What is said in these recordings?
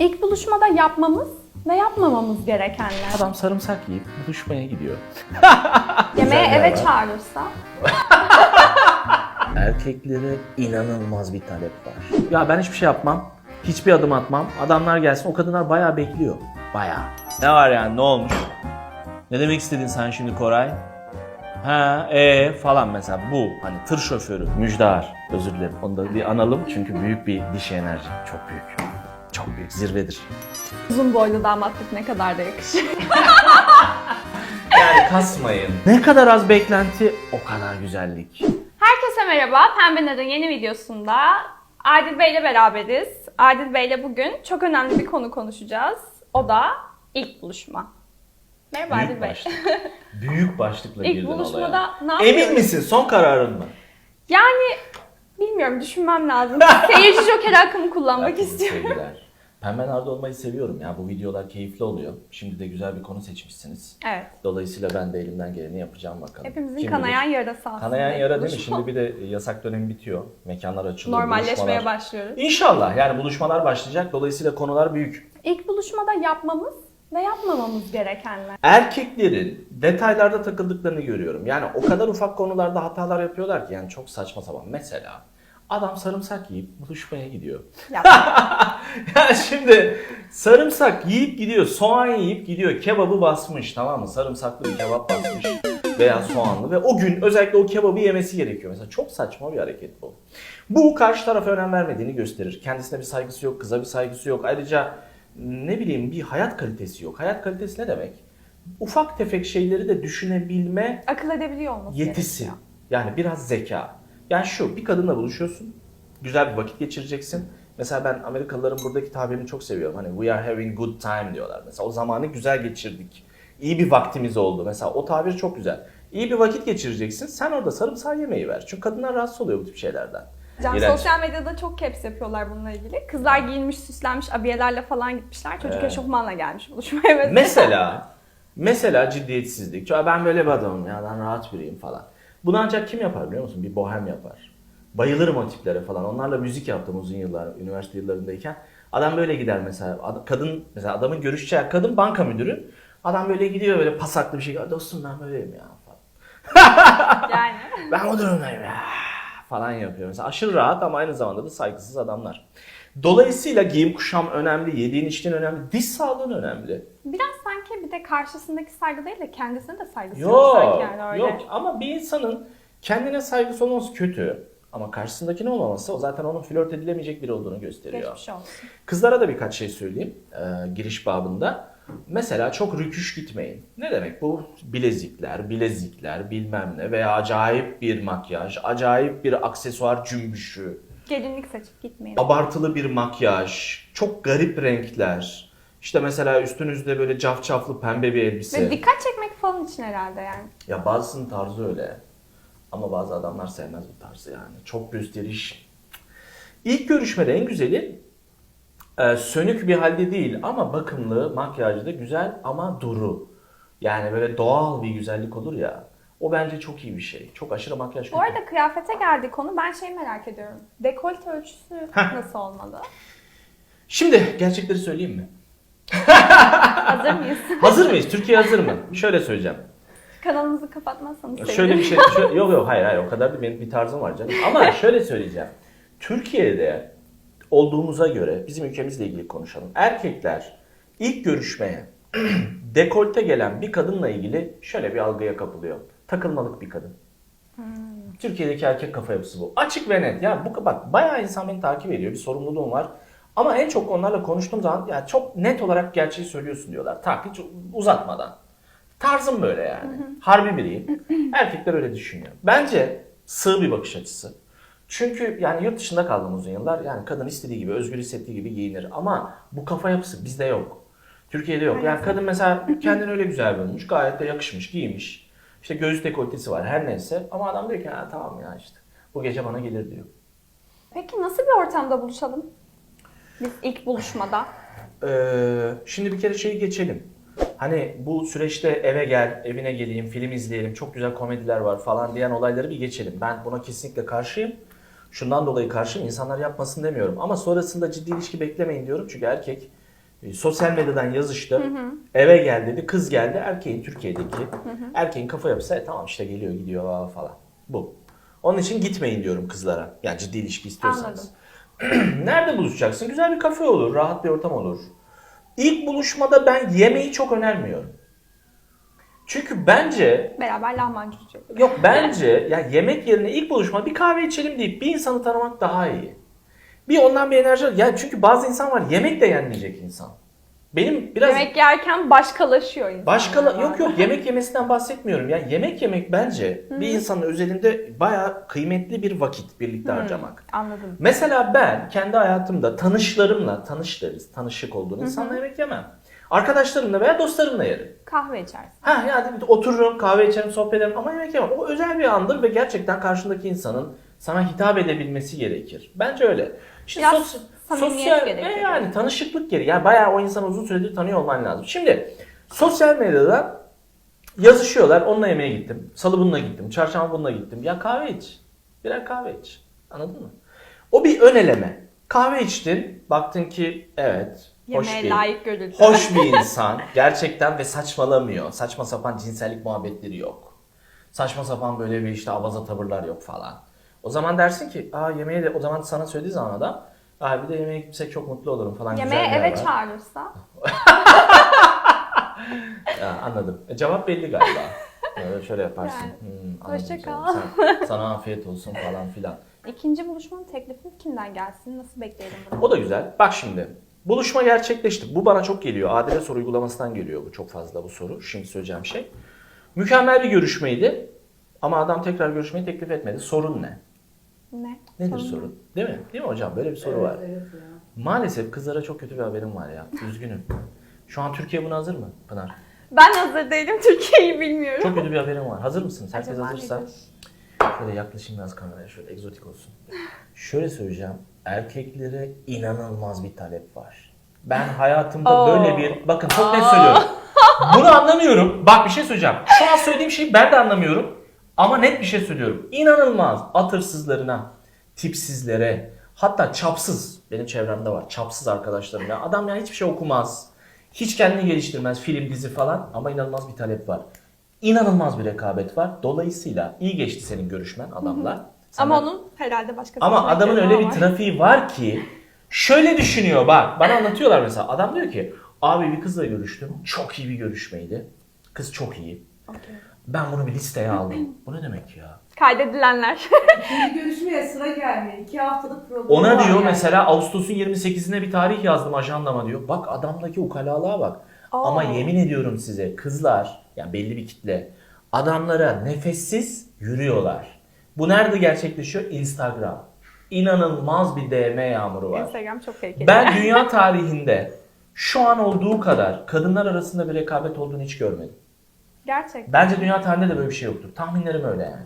İlk buluşmada yapmamız ve yapmamamız gerekenler. Adam sarımsak yiyip buluşmaya gidiyor. Yemeğe Güzel eve var. çağırırsa. Erkeklere inanılmaz bir talep var. Ya ben hiçbir şey yapmam. Hiçbir adım atmam. Adamlar gelsin. O kadınlar bayağı bekliyor. Bayağı. Ne var yani ne olmuş? Ne demek istedin sen şimdi Koray? Ha, e falan mesela bu hani tır şoförü Müjdar özür dilerim onu da bir analım çünkü büyük bir dişi enerji çok büyük çok büyük zirvedir. Uzun boylu damatlık ne kadar da yakışır. Yani kasmayın. Ne kadar az beklenti o kadar güzellik. Herkese merhaba. Pembe Nar'ın yeni videosunda Adil Bey ile beraberiz. Adil Bey ile bugün çok önemli bir konu konuşacağız. O da ilk buluşma. Merhaba Adil Büyük Bey. başlık. Büyük başlıkla İlk girdin buluşmada olaya. ne? Emin misin son kararın mı? Yani bilmiyorum düşünmem lazım. Seyirci joker hakkımı kullanmak istiyorum. sevgiler. Pembe Nar'da olmayı seviyorum ya. Bu videolar keyifli oluyor. Şimdi de güzel bir konu seçmişsiniz. Evet. Dolayısıyla ben de elimden geleni yapacağım bakalım. Hepimizin Kim kanayan bilir? yarası aslında. Kanayan yara değil mi? Şimdi bir de yasak dönem bitiyor. Mekanlar açılıyor. Normalleşmeye buluşmalar- başlıyoruz. İnşallah yani buluşmalar başlayacak. Dolayısıyla konular büyük. İlk buluşmada yapmamız ve yapmamamız gerekenler. Erkeklerin detaylarda takıldıklarını görüyorum. Yani o kadar ufak konularda hatalar yapıyorlar ki yani çok saçma sapan. Mesela adam sarımsak yiyip buluşmaya gidiyor. Yap. ya şimdi sarımsak yiyip gidiyor, soğan yiyip gidiyor, kebabı basmış tamam mı? Sarımsaklı bir kebap basmış veya soğanlı ve o gün özellikle o kebabı yemesi gerekiyor. Mesela çok saçma bir hareket bu. Bu karşı tarafa önem vermediğini gösterir. Kendisine bir saygısı yok, kıza bir saygısı yok. Ayrıca ne bileyim bir hayat kalitesi yok. Hayat kalitesi ne demek? Ufak tefek şeyleri de düşünebilme Akıl edebiliyor olması yetisi. gerekiyor. Yani biraz zeka. Yani şu bir kadınla buluşuyorsun. Güzel bir vakit geçireceksin. Mesela ben Amerikalıların buradaki tabirini çok seviyorum. Hani we are having good time diyorlar. Mesela o zamanı güzel geçirdik. İyi bir vaktimiz oldu. Mesela o tabir çok güzel. İyi bir vakit geçireceksin. Sen orada sarımsağı yemeği ver. Çünkü kadınlar rahatsız oluyor bu tip şeylerden. Can İğrenç. sosyal medyada çok caps yapıyorlar bununla ilgili. Kızlar giyinmiş, süslenmiş abiyelerle falan gitmişler. Çocuk Evet. eşofmanla gelmiş buluşmaya mesela. Mesela ciddiyetsizlik. Ben böyle bir adamım ya ben rahat biriyim falan. Bunu ancak kim yapar biliyor musun? Bir bohem yapar. Bayılırım o tiplere falan. Onlarla müzik yaptım uzun yıllar üniversite yıllarındayken. Adam böyle gider mesela. Ad- Kadın mesela adamın görüşeceği kadın banka müdürü. Adam böyle gidiyor böyle pasaklı bir şey. Dostum ben böyleyim ya falan. Yani. Ben o durumdayım ya falan yapıyor. Mesela aşırı rahat ama aynı zamanda da saygısız adamlar. Dolayısıyla giyim kuşam önemli, yediğin içtiğin önemli, diş sağlığın önemli. Biraz sanki bir de karşısındaki saygı değil de kendisine de saygısı yok, sanki yani öyle. yok ama bir insanın kendine saygısı olması kötü. Ama karşısındakine olmaması o zaten onun flört edilemeyecek biri olduğunu gösteriyor. Geçmiş olsun. Kızlara da birkaç şey söyleyeyim e, giriş babında. Mesela çok rüküş gitmeyin. Ne demek bu? Bilezikler, bilezikler bilmem ne veya acayip bir makyaj, acayip bir aksesuar cümbüşü, Gelinlik seçip gitmeyin. abartılı bir makyaj, çok garip renkler. İşte mesela üstünüzde böyle cafcaflı pembe bir elbise. Ve dikkat çekmek falan için herhalde yani. Ya bazısının tarzı öyle. Ama bazı adamlar sevmez bu tarzı yani. Çok gösteriş. İlk görüşmede en güzeli e, sönük bir halde değil ama bakımlı, makyajlı, güzel ama duru. Yani böyle doğal bir güzellik olur ya. O bence çok iyi bir şey. Çok aşırı makyaj kötü. Bu arada kıyafete geldi konu. Ben şey merak ediyorum. Dekolte ölçüsü Heh. nasıl olmalı? Şimdi gerçekleri söyleyeyim mi? Hazır mıyız? Hazır mıyız? Türkiye hazır mı? Şöyle söyleyeceğim. Kanalımızı kapatmazsanız sevinirim. Şöyle bir şey, şö- yok yok hayır hayır o kadar da benim bir tarzım var canım. Ama şöyle söyleyeceğim. Türkiye'de olduğumuza göre bizim ülkemizle ilgili konuşalım. Erkekler ilk görüşmeye dekolte gelen bir kadınla ilgili şöyle bir algıya kapılıyor. Takılmalık bir kadın. Türkiye'deki erkek kafa yapısı bu. Açık ve net. Ya bu bak bayağı insan beni takip ediyor. Bir sorumluluğum var. Ama en çok onlarla konuştuğum zaman ya çok net olarak gerçeği söylüyorsun diyorlar. Tak hiç uzatmadan. Tarzım böyle yani. Harbi biriyim. Erkekler öyle düşünüyor. Bence sığ bir bakış açısı. Çünkü yani yurt dışında kaldım uzun yıllar. Yani kadın istediği gibi, özgür hissettiği gibi giyinir. Ama bu kafa yapısı bizde yok. Türkiye'de yok. Yani kadın mesela kendini öyle güzel bulmuş. Gayet de yakışmış, giymiş. İşte göğüs dekoltesi var her neyse. Ama adam diyor ki ha, tamam ya işte. Bu gece bana gelir diyor. Peki nasıl bir ortamda buluşalım? Biz ilk buluşmada. Ee, şimdi bir kere şeyi geçelim. Hani bu süreçte eve gel, evine geleyim, film izleyelim, çok güzel komediler var falan diyen olayları bir geçelim. Ben buna kesinlikle karşıyım. Şundan dolayı karşıyım. İnsanlar yapmasın demiyorum. Ama sonrasında ciddi ilişki beklemeyin diyorum. Çünkü erkek E, Sosyal medyadan yazıştı. Eve gel dedi. Kız geldi. Erkeğin Türkiye'deki erkeğin kafa yapısı "E, tamam işte geliyor gidiyor aa" falan. Bu. Onun için gitmeyin diyorum kızlara. Yani ciddi ilişki istiyorsanız. Nerede buluşacaksın? Güzel bir kafe olur, rahat bir ortam olur. İlk buluşmada ben yemeği çok önermiyorum. Çünkü bence Beraber lahmacun yiyeceğiz. Yok bence ya yemek yerine ilk buluşma bir kahve içelim deyip bir insanı tanımak daha iyi. Bir ondan bir enerji al. Ya çünkü bazı insan var yemek de yenmeyecek insan. Benim biraz Yemek yerken başkalaşıyor insan. başka yok yok yemek yemesinden bahsetmiyorum. Ya yemek yemek bence bir insanın özelinde bayağı kıymetli bir vakit birlikte harcamak. Anladım. Mesela ben kendi hayatımda tanışlarımla tanış deriz. Tanışık olduğum insanla yemek yemem. Arkadaşlarımla veya dostlarımla yerim. Kahve içersin. Ha yani otururum, kahve içerim, sohbet ederim ama yemek yemem. O özel bir andır ve gerçekten karşındaki insanın sana hitap edebilmesi gerekir. Bence öyle. İşte Biraz sos- sosyal gerekiyor. ve yani tanışıklık gereği. Yani bayağı o insanı uzun süredir tanıyor olman lazım. Şimdi sosyal medyada yazışıyorlar. Onunla yemeğe gittim. Salı bununla gittim. Çarşamba bununla gittim. Ya kahve iç. Birer kahve iç. Anladın mı? O bir ön eleme. Kahve içtin. Baktın ki evet. Hoş Yemeğe bir, layık görüldü. hoş bir insan. Gerçekten ve saçmalamıyor. Saçma sapan cinsellik muhabbetleri yok. Saçma sapan böyle bir işte abaza tavırlar yok falan. O zaman dersin ki aa yemeğe de o zaman sana söylediği zaman adam Aa bir de yemeğe gitsek çok mutlu olurum falan. Yemeğe güzel bir yer eve var." çağırırsa. Ya, anladım. E, cevap belli galiba. Böyle şöyle yaparsın. Yani, Hmm, anladım hoşça canım. kal. Sen- sana afiyet olsun falan filan. İkinci buluşmanın teklifi kimden gelsin? Nasıl bekleyelim bunu? O da güzel. Bak şimdi. Buluşma gerçekleşti. Bu bana çok geliyor. Adile soru uygulamasından geliyor bu çok fazla bu soru. Şimdi söyleyeceğim şey. Mükemmel bir görüşmeydi. Ama adam tekrar görüşmeyi teklif etmedi. Sorun ne? Ne? Nedir Sorun sorun? Değil mi? Değil mi hocam? Böyle bir soru var. Evet ya. Maalesef kızlara çok kötü bir haberim var ya. Üzgünüm. Şu an Türkiye buna hazır mı Pınar? Ben hazır değilim. Türkiye'yi bilmiyorum. Çok kötü bir haberim var. Hazır mısınız? Herkes Acaba hazırsa. nedir? Şöyle yaklaşayım biraz kameraya. Şöyle egzotik olsun. Şöyle söyleyeceğim. Erkeklere inanılmaz bir talep var. Ben hayatımda Oo. böyle bir... Bakın çok net söylüyorum. Bunu anlamıyorum. Bak bir şey söyleyeceğim. Şu an söylediğim şeyi ben de anlamıyorum. Ama net bir şey söylüyorum. İnanılmaz atırsızlarına, tipsizlere, hatta çapsız. Benim çevremde var. Çapsız arkadaşlarım. Ya adam ya hiçbir şey okumaz. Hiç kendini geliştirmez. Film, dizi falan. Ama inanılmaz bir talep var. İnanılmaz bir rekabet var. Dolayısıyla iyi geçti senin görüşmen adamla. Ama Sana- onun herhalde başka ama adamın öyle bir var. trafiği var ki şöyle düşünüyor bak. Bana anlatıyorlar mesela. Adam diyor ki abi bir kızla görüştüm. Çok iyi bir görüşmeydi. Kız çok iyi. Ben bunu bir listeye aldım. Bu ne demek ya? Kaydedilenler. Şimdi görüşmeye sıra gelmiyor. İki haftalık program Ona diyor yani. mesela Ağustos'un 28'ine bir tarih yazdım ajandama diyor. Bak adamdaki ukalalığa bak. Aa. Ama yemin ediyorum size kızlar yani belli bir kitle adamlara nefessiz yürüyorlar. Bu nerede gerçekleşiyor? Instagram. İnanılmaz bir DM yağmuru var. Instagram çok tehlikeli. Ben dünya tarihinde şu an olduğu kadar kadınlar arasında bir rekabet olduğunu hiç görmedim. Gerçekten. Bence dünya tarihinde de böyle bir şey yoktur. Tahminlerim öyle yani.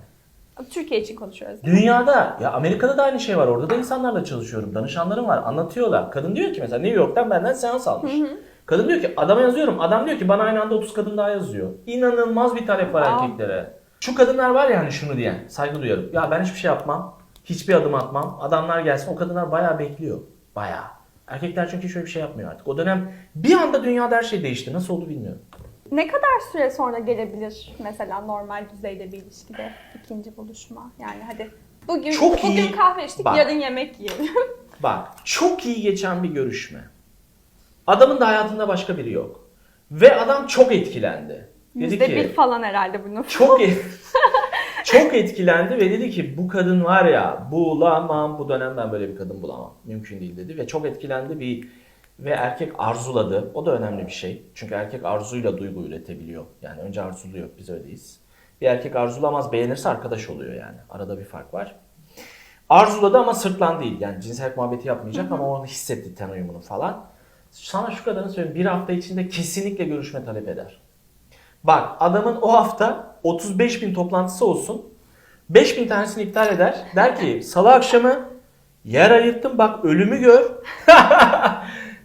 Türkiye için konuşuyoruz. Dünyada, ya Amerika'da da aynı şey var. Orada da insanlarla çalışıyorum. Danışanlarım var. Anlatıyorlar. Kadın diyor ki mesela New York'tan benden seans almış. Kadın diyor ki adama yazıyorum. Adam diyor ki bana aynı anda 30 kadın daha yazıyor. İnanılmaz bir talep var Wow. erkeklere. Şu kadınlar var ya hani şunu diyen. Saygı duyarım. Ya ben hiçbir şey yapmam. Hiçbir adım atmam. Adamlar gelsin. O kadınlar bayağı bekliyor. Bayağı. Erkekler çünkü şöyle bir şey yapmıyor artık. O dönem bir anda dünyada her şey değişti. Nasıl oldu bilmiyorum. Ne kadar süre sonra gelebilir mesela normal düzeyde bir ilişkide ikinci buluşma? Yani hadi bugün Çok bugün iyi. kahve içtik, Bak. yarın yemek yiyelim. Bak çok iyi geçen bir görüşme. Adamın da hayatında başka biri yok. Ve adam çok etkilendi. Dedi Yüzde ki bir falan herhalde bunun. çok et- çok etkilendi ve dedi ki bu kadın var ya bulamam bu dönem ben böyle bir kadın bulamam. Mümkün değil dedi ve çok etkilendi bir ve erkek arzuladı. O da önemli bir şey. Çünkü erkek arzuyla duygu üretebiliyor. Yani önce arzuluyor biz öyleyiz. Bir erkek arzulamaz beğenirse arkadaş oluyor yani. Arada bir fark var. Arzuladı ama sırtlan değil. Yani cinsel muhabbeti yapmayacak ama onu hissetti ten uyumunu falan. Sana şu kadarını söyleyeyim. Bir hafta içinde kesinlikle görüşme talep eder. Bak adamın o hafta 35 bin toplantısı olsun. 5 bin tanesini iptal eder. Der ki salı akşamı yer ayırttım bak ölümü gör.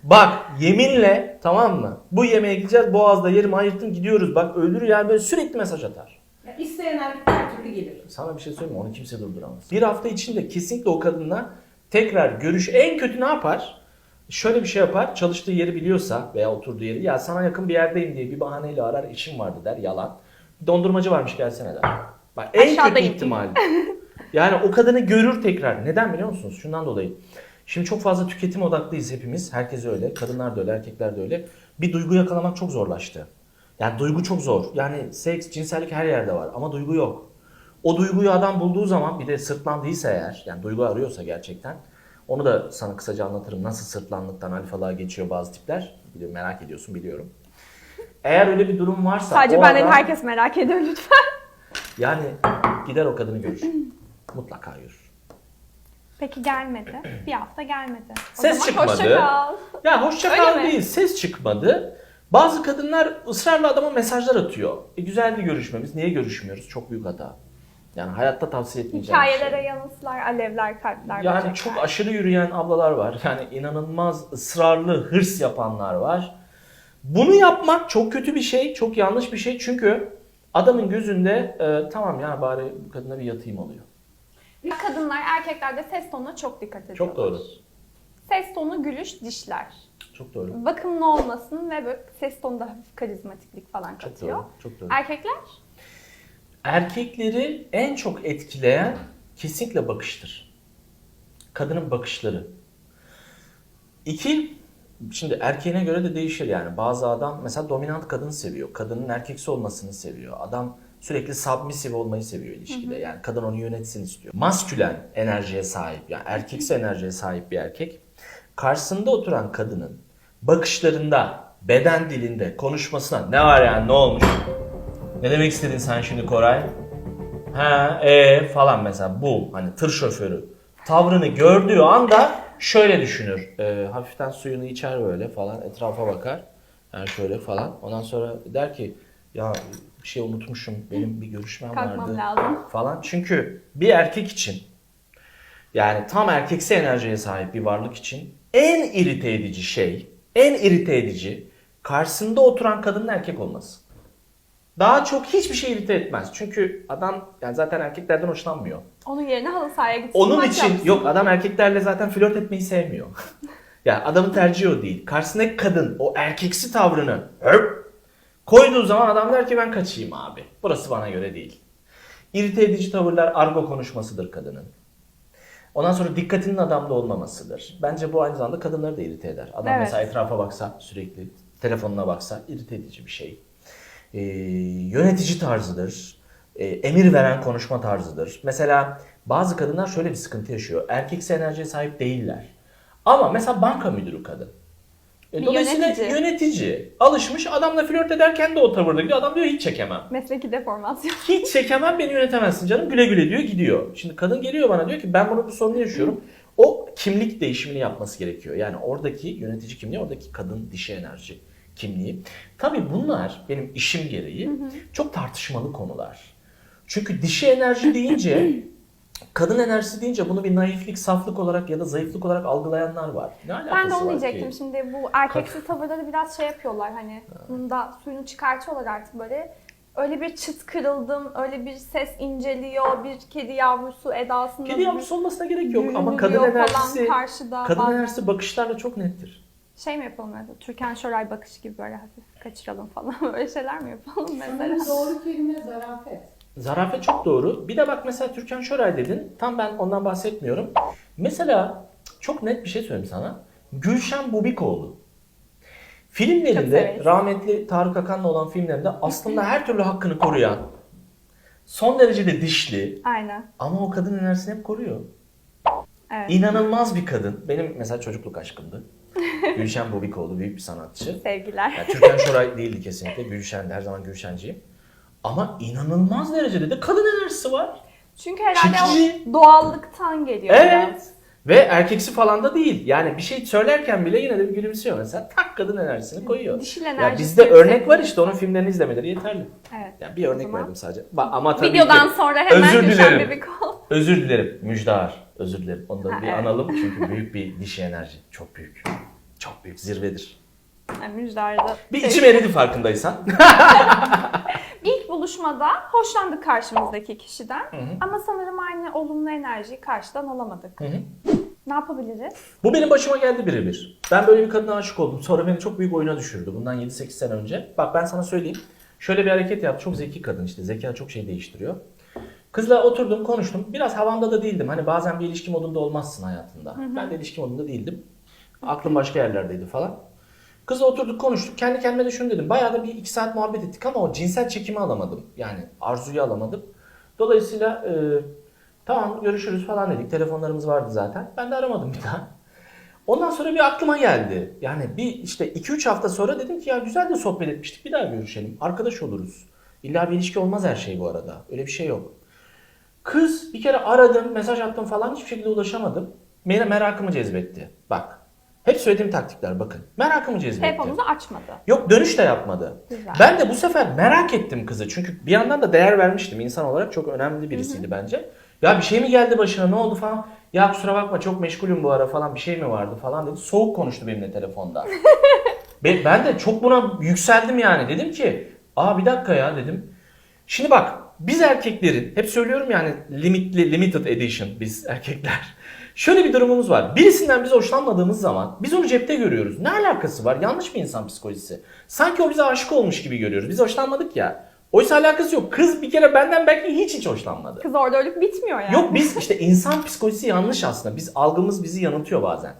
bak yeminle tamam mı? Bu yemeğe gideceğiz boğazda yerimi ayırttım gidiyoruz. Bak ölür yani böyle sürekli mesaj atar. Ya isteyen erkek her türlü gelir. Sana bir şey söyleyeyim mi? Onu kimse durduramaz. Bir hafta içinde kesinlikle o kadınla tekrar görüş en kötü ne yapar? Şöyle bir şey yapar. Çalıştığı yeri biliyorsa veya oturduğu yeri ya sana yakın bir yerdeyim diye bir bahaneyle arar işim vardı der yalan. Dondurmacı varmış gelsene der. Bak en kötü Aşağıdayım. ihtimal. Yani o kadını görür tekrar. Neden biliyor musunuz? Şundan dolayı. Şimdi çok fazla tüketim odaklıyız hepimiz. Herkes öyle. Kadınlar da öyle, erkekler de öyle. Bir duygu yakalamak çok zorlaştı. Yani duygu çok zor. Yani seks, cinsellik her yerde var ama duygu yok. O duyguyu adam bulduğu zaman bir de sırtlandıysa eğer, yani duygu arıyorsa gerçekten onu da sana kısaca anlatırım. Nasıl sırtlanlıktan alfalığa geçiyor bazı tipler. Biliyorum, merak ediyorsun biliyorum. Eğer öyle bir durum varsa Sadece o ben değil adam- herkes merak ediyor lütfen. yani gider o kadını görür. Mutlaka görür. Peki gelmedi. Bir hafta gelmedi. O Ses zaman çıkmadı. Hoşça kal. Ya hoşça Öyle kal mi? değil, ses çıkmadı. Bazı kadınlar ısrarla adama mesajlar atıyor. E, güzeldi görüşmemiz, niye görüşmüyoruz? Çok büyük hata. Yani hayatta tavsiye etmeyeceğim şey. Hikayelere yanıtlar, alevler, kalpler, Yani böcekler. çok aşırı yürüyen ablalar var. Yani inanılmaz ısrarlı hırs yapanlar var. Bunu yapmak çok kötü bir şey, çok yanlış bir şey. Çünkü adamın gözünde e, tamam ya bari bu kadına bir yatayım oluyor. Kadınlar erkeklerde ses tonuna çok dikkat ediyorlar. Çok doğru. Ses tonu, gülüş, dişler. Çok doğru. Bakımlı olmasın ve böyle ses tonunda hafif karizmatiklik falan Çok katıyor. doğru. Çok doğru. Erkekler? Erkekleri en çok etkileyen kesinlikle bakıştır. Kadının bakışları. İki, şimdi erkeğine göre de değişir yani. Bazı adam mesela dominant kadın seviyor. Kadının erkeksi olmasını seviyor. Adam sürekli submissive olmayı seviyor ilişkide. Yani kadın onu yönetsin istiyor. Maskülen enerjiye sahip yani erkeksi enerjiye sahip bir erkek. Karşısında oturan kadının bakışlarında, beden dilinde, konuşmasına ne var yani ne olmuş? Ne demek istedin sen şimdi Koray? Ha, e falan mesela bu hani tır şoförü tavrını gördüğü anda şöyle düşünür. E, hafiften suyunu içer böyle falan etrafa bakar. Yani şöyle falan. Ondan sonra der ki ya bir şey unutmuşum. Benim bir görüşmem Kalkmam vardı lazım. falan. Çünkü bir erkek için yani tam erkeksi enerjiye sahip bir varlık için en irite edici şey, en irite edici karşısında oturan kadının erkek olması. Daha çok hiçbir şey irite etmez. Çünkü adam yani zaten erkeklerden hoşlanmıyor. Onun yerine halı sahaya gitsin. Onun maç için yapsın. yok adam erkeklerle zaten flört etmeyi sevmiyor. yani adamın tercihi o değil. Karşısındaki kadın o erkeksi tavrını höp, koyduğu zaman adam der ki ben kaçayım abi. Burası bana göre değil. İrite edici tavırlar argo konuşmasıdır kadının. Ondan sonra dikkatinin adamda olmamasıdır. Bence bu aynı zamanda kadınları da irite eder. Adam Evet. mesela etrafa baksa sürekli telefonuna baksa irite edici bir şey. Ee, yönetici tarzıdır. Ee, emir veren konuşma tarzıdır. Mesela bazı kadınlar şöyle bir sıkıntı yaşıyor. Erkeksi enerjiye sahip değiller. Ama mesela banka müdürü kadın. E, Bir dolayısıyla yönetici. yönetici. Alışmış adamla flört ederken de o tavırda gidiyor. Adam diyor hiç çekemem. Mesleki deformasyon. Hiç çekemem beni yönetemezsin canım güle güle diyor gidiyor. Şimdi kadın geliyor bana diyor ki ben bunu bu sorunu yaşıyorum. O kimlik değişimini yapması gerekiyor. Yani oradaki yönetici kimliği oradaki kadın dişi enerji kimliği. Tabii bunlar benim işim gereği çok tartışmalı konular. Çünkü dişi enerji deyince kadın enerjisi deyince bunu bir naiflik, saflık olarak ya da zayıflık olarak algılayanlar var. Ne alakası Ben de onu var ki? diyecektim. Şimdi bu erkeksi tavırları biraz şey yapıyorlar hani bunun da suyunu çıkartıyorlar artık böyle. Öyle bir çıt kırıldım, öyle bir ses inceliyor, bir kedi yavrusu edasında Kedi yavrusu olmasına gerek yok ama kadın enerjisi karşıda. kadın bazen. enerjisi bakışlarla çok nettir. Şey mi yapalım mesela? Türkan Şoray bakışı gibi böyle hafif kaçıralım falan. Böyle şeyler mi yapalım mesela? Doğru kelime zarafet. Zarafet çok doğru. Bir de bak mesela Türkan Şoray dedin. Tam ben ondan bahsetmiyorum. Mesela çok net bir şey söyleyeyim sana. Gülşen Bubikoğlu. Filmlerinde rahmetli Tarık Akan'la olan filmlerinde aslında her türlü hakkını koruyan, son derece de dişli Aynen. ama o kadın enerjisini hep koruyor. Evet. İnanılmaz bir kadın. Benim mesela çocukluk aşkımdı. Gülşen Bubikoğlu büyük bir sanatçı. Sevgiler. Yani Türkan Şoray değildi kesinlikle. Gülşen, her zaman Gülşenciyim. Ama inanılmaz derecede de kadın enerjisi var. Çünkü herhalde Çekici. doğallıktan geliyor Evet. biraz. Ve erkeksi falan da değil. Yani bir şey söylerken bile yine de bir gülümsüyor mesela. Tak kadın enerjisini koyuyor. Dişil enerjisi bizde yüksek örnek var işte onun filmlerini izlemeleri yeterli. Evet. Yani bir örnek verdim sadece. Ba- Ama tabii Videodan ki sonra hemen Özür Gülşen dilerim. Özür dilerim Müjdar. Özür dilerim. Onu da bir evet. analım çünkü büyük bir dişi enerji. Çok büyük. Çok büyük zirvedir. Yani Müjdar'da. Bir içim eridi farkındaysan. İlk buluşmada hoşlandık karşımızdaki kişiden hı. ama sanırım aynı olumlu enerjiyi karşıdan alamadık. Hı hı. Ne yapabiliriz? Bu benim başıma geldi birebir. Ben böyle bir kadına aşık oldum. Sonra beni çok büyük oyuna düşürdü. Bundan 7-8 sene önce. Bak ben sana söyleyeyim. Şöyle bir hareket yaptı. Çok zeki kadın işte. Zeka çok şey değiştiriyor. Kızla oturdum konuştum. Biraz havamda da değildim. Hani bazen bir ilişki modunda olmazsın hayatında. Ben de ilişki modunda değildim. Aklım başka yerlerdeydi falan. Kızla oturduk konuştuk. Kendi kendime de şunu dedim. Bayağı da bir iki saat muhabbet ettik ama o cinsel çekimi alamadım. Yani arzuyu alamadım. Dolayısıyla e, tamam görüşürüz falan dedik. Telefonlarımız vardı zaten. Ben de aramadım bir daha. Ondan sonra bir aklıma geldi. Yani bir işte 2-3 hafta sonra dedim ki ya güzel de sohbet etmiştik. Bir daha görüşelim. Arkadaş oluruz. İlla bir ilişki olmaz her şey bu arada. Öyle bir şey yok. Kız bir kere aradım, mesaj attım falan hiçbir şekilde ulaşamadım. Mer- merakımı cezbetti. Bak. Hep söylediğim taktikler bakın. Merakımı cezbetti. Telefonumuzu açmadı. Yok dönüş de yapmadı. Güzel. Ben de bu sefer merak ettim kızı. Çünkü bir yandan da değer vermiştim. İnsan olarak çok önemli birisiydi bence. Ya bir şey mi geldi başına ne oldu falan. Ya kusura bakma çok meşgulüm bu ara falan bir şey mi vardı falan dedi. Soğuk konuştu benimle telefonda. ben, ben de çok buna yükseldim yani. Dedim ki aa bir dakika ya dedim. Şimdi bak biz erkeklerin hep söylüyorum yani limitli limited edition biz erkekler. Şöyle bir durumumuz var. Birisinden biz hoşlanmadığımız zaman biz onu cepte görüyoruz. Ne alakası var? Yanlış bir insan psikolojisi. Sanki o bize aşık olmuş gibi görüyoruz. Biz hoşlanmadık ya. Oysa alakası yok. Kız bir kere benden belki hiç hiç hoşlanmadı. Kız orada ölüp bitmiyor yani. Yok biz işte insan psikolojisi yanlış aslında. Biz algımız bizi yanıltıyor bazen.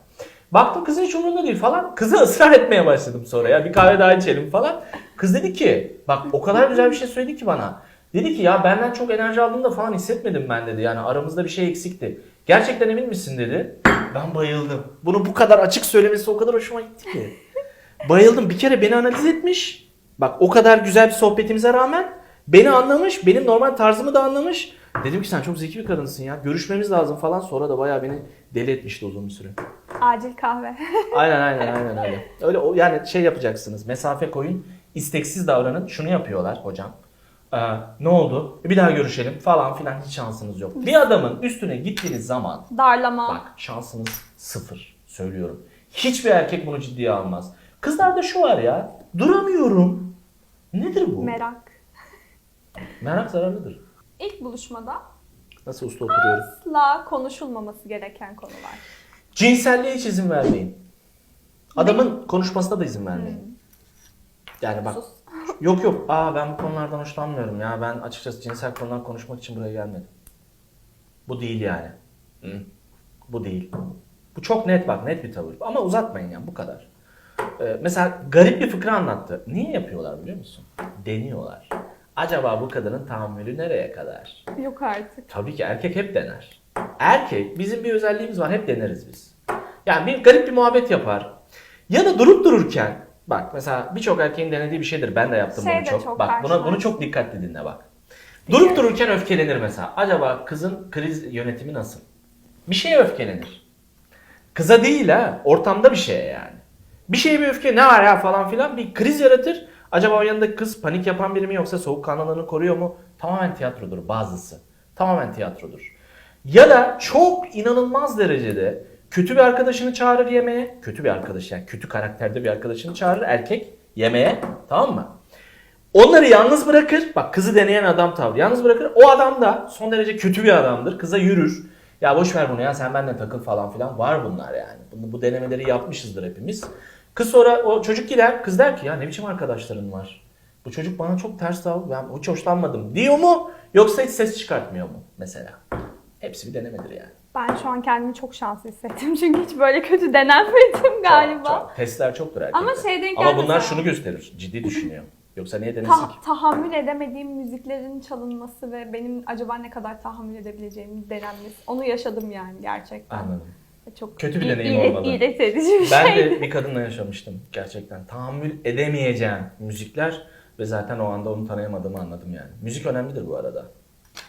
Baktım kızın hiç umurunda değil falan. Kızı ısrar etmeye başladım sonra ya. Bir kahve daha içelim falan. Kız dedi ki bak o kadar güzel bir şey söyledi ki bana. Dedi ki ya benden çok enerji aldığında falan hissetmedim ben dedi. Yani aramızda bir şey eksikti. Gerçekten emin misin dedi. Ben bayıldım. Bunu bu kadar açık söylemesi o kadar hoşuma gitti ki. Bayıldım. Bir kere beni analiz etmiş. Bak o kadar güzel bir sohbetimize rağmen beni anlamış. Benim normal tarzımı da anlamış. Dedim ki sen çok zeki bir kadınsın ya. Görüşmemiz lazım falan. Sonra da bayağı beni deli etmişti uzun bir süre. Acil kahve. Aynen aynen aynen öyle. Öyle yani şey yapacaksınız. Mesafe koyun. isteksiz davranın. Şunu yapıyorlar hocam. Ee, ne oldu? Bir daha görüşelim falan filan hiç şansınız yok. Bir adamın üstüne gittiğiniz zaman Darlama. Bak şansınız sıfır. Söylüyorum. Hiçbir erkek bunu ciddiye almaz. Kızlarda şu var ya. Duramıyorum. Nedir bu? Merak. Merak zararlıdır. İlk buluşmada Nasıl usta oturuyorum? asla konuşulmaması gereken konular. Cinselliğe hiç izin vermeyin. Adamın konuşmasına da izin vermeyin. Yani bak. Sus. Yok yok. Aa ben bu konulardan hoşlanmıyorum ya. Ben açıkçası cinsel konular konuşmak için buraya gelmedim. Bu değil yani. Hı. Bu değil. Bu çok net bak. Net bir tavır. Ama uzatmayın yani bu kadar. Ee, mesela garip bir fıkra anlattı. Niye yapıyorlar biliyor musun? Deniyorlar. Acaba bu kadının tahammülü nereye kadar? Yok artık. Tabii ki erkek hep dener. Erkek bizim bir özelliğimiz var hep deneriz biz. Yani bir garip bir muhabbet yapar. Ya da durup dururken bak mesela birçok erkeğin denediği bir şeydir. Ben de yaptım Şey bunu de çok. çok bak buna bunu çok dikkatli dinle bak. Durup dururken öfkelenir mesela. Acaba kızın kriz yönetimi nasıl? Bir şeye öfkelenir. Kıza değil ha. Ortamda bir şeye yani. Bir şeye bir öfke ne var ya falan filan bir kriz yaratır. Acaba o yanındaki kız panik yapan biri mi yoksa soğukkanlılığını koruyor mu? Tamamen tiyatrodur bazısı. Tamamen tiyatrodur. Ya da çok inanılmaz derecede kötü bir arkadaşını çağırır yemeğe. Kötü bir arkadaş yani kötü karakterde bir arkadaşını çağırır erkek yemeğe. Tamam mı? Onları yalnız bırakır. Bak kızı deneyen adam tavrı. Yalnız bırakır. O adam da son derece kötü bir adamdır. Kıza yürür. Ya boş ver bunu ya sen benimle takıl falan filan. Var bunlar yani. Bunu, bu denemeleri yapmışızdır hepimiz. Kız sonra o çocuk gider. Kız der ki ya ne biçim arkadaşların var? Bu çocuk bana çok ters davranıyor. Ben hiç hoşlanmadım diyor mu? Yoksa hiç ses çıkartmıyor mu mesela? Hepsi bir denemedir yani. Ben şu an kendimi çok şanslı hissettim. Çünkü hiç böyle kötü denenmedim galiba. Çok, çok. Testler çoktur erkekte. Ama şey denk Ama bunlar mesela. şunu gösterir. Ciddi düşünüyor. Yoksa niye denesin Ta- ki? tahammül edemediğim müziklerin çalınması ve benim acaba ne kadar tahammül edebileceğimin denenmesi. Onu yaşadım yani gerçekten. Anladım. Çok Kötü bir deneyim olmalı. iğret edici bir Ben şeydi. de bir kadınla yaşamıştım gerçekten. Tahammül edemeyeceğim müzikler ve zaten o anda onu tanıyamadığımı anladım yani. Müzik önemlidir bu arada.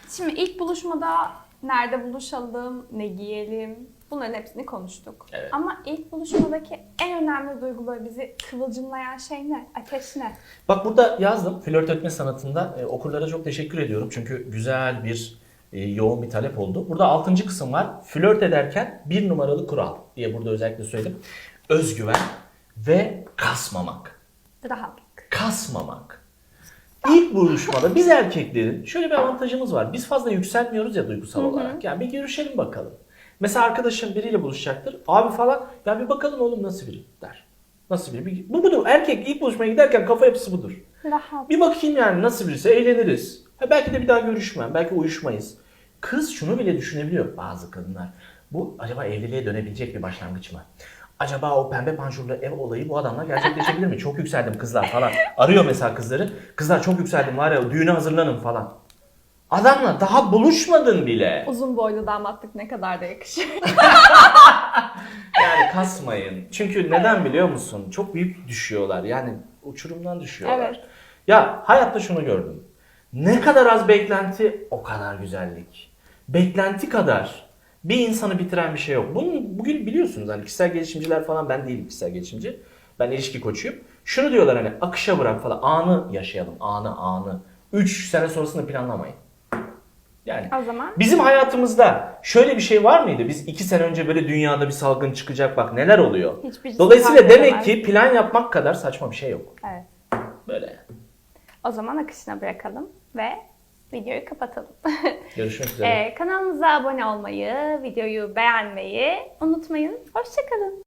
Şimdi ilk buluşmada nerede buluşalım, ne giyelim bunların hepsini konuştuk. Evet. Ama ilk buluşmadaki en önemli duygu böyle bizi kıvılcımlayan şey ne? Ateş ne? Bak burada yazdım flört etme sanatında e, okurlara çok teşekkür ediyorum çünkü güzel bir e, yoğun bir talep oldu. Burada 6. kısım var. Flört ederken bir numaralı kural diye burada özellikle söyledim. Özgüven ve kasmamak. Rahatlık. kasmamak. İlk buluşmada biz erkeklerin şöyle bir avantajımız var. Biz fazla yükselmiyoruz ya duygusal olarak. Yani bir görüşelim bakalım. Mesela arkadaşım biriyle buluşacaktır. Abi falan ya bir bakalım oğlum nasıl biri der. Nasıl biri? Bir- Bu budur. Erkek ilk buluşmaya giderken kafa yapısı budur. Rahat. Bir bakayım yani nasıl birisi eğleniriz. Ha belki de bir daha görüşmem. Belki uyuşmayız. Kız şunu bile düşünebiliyor bazı kadınlar. Bu acaba evliliğe dönebilecek bir başlangıç mı? Acaba o pembe panjurlu ev olayı bu adamla gerçekleşebilir mi? Çok yükseldim kızlar falan. Arıyor mesela kızları. Kızlar çok yükseldim var ya düğüne hazırlanın falan. Adamla daha buluşmadın bile. Uzun boylu damatlık ne kadar da yakışır. Yani kasmayın. Çünkü neden biliyor musun? Çok büyük düşüyorlar. Yani uçurumdan düşüyorlar. Evet. Ya hayatta şunu gördüm. Ne kadar az beklenti o kadar güzellik. Beklenti kadar bir insanı bitiren bir şey yok. Bunun, bugün biliyorsunuz hani kişisel gelişimciler falan ben değilim kişisel gelişimci. Ben ilişki koçuyum. Şunu diyorlar hani akışa bırak falan. Anı yaşayalım. Anı anı. 3 sene sonrasını planlamayın. Yani O zaman Bizim hayatımızda şöyle bir şey var mıydı? Biz iki sene önce böyle dünyada bir salgın çıkacak bak neler oluyor. Hiçbirisi Dolayısıyla fark demek ki plan yapmak kadar saçma bir şey yok. evet. Böyle. O zaman akışına bırakalım ve videoyu kapatalım. Görüşmek üzere. Ee, kanalımıza abone olmayı, videoyu beğenmeyi unutmayın. Hoşçakalın.